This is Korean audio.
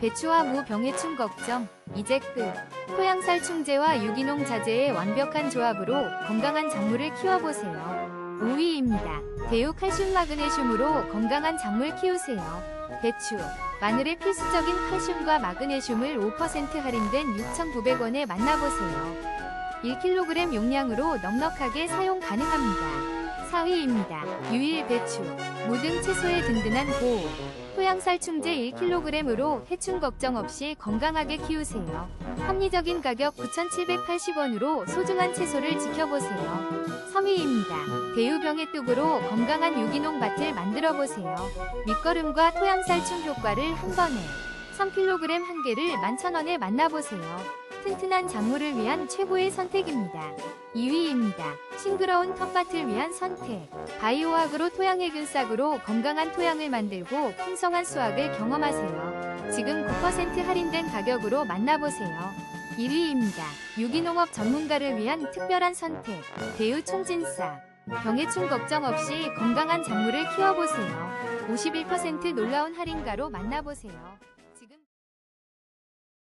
배추와 무 병해충 걱정 이제 끝. 토양살 충제와 유기농 자재의 완벽한 조합으로 건강한 작물을 키워보세요. 5위입니다. 대우 칼슘 마그네슘으로 건강한 작물 키우세요. 배추, 마늘의 필수적인 칼슘과 마그네슘을 5% 할인된 6,900원에 만나보세요. 1kg 용량으로 넉넉하게 사용 가능합니다. 4위입니다. 유일 배추, 모든 채소의 든든한 보호. 토양살 충제 1kg으로 해충 걱정 없이 건강하게 키우세요. 합리적인 가격 9,780원으로 소중한 채소를 지켜보세요. 3위입니다. 대유병의 뚝으로 건강한 유기농 밭을 만들어 보세요. 밑거름과 토양살충 효과를 한 번에 3kg 한 개를 11,000원에 만나보세요. 튼튼한 작물을 위한 최고의 선택입니다. 2위입니다. 싱그러운 텃밭을 위한 선택. 바이오학으로 토양해균 싹으로 건강한 토양을 만들고 풍성한 수확을 경험하세요. 지금 9% 할인된 가격으로 만나보세요. 1위입니다. 유기농업 전문가를 위한 특별한 선택. 대우 총진싹. 병해충 걱정 없이 건강한 작물을 키워보세요. 51% 놀라운 할인가로 만나보세요.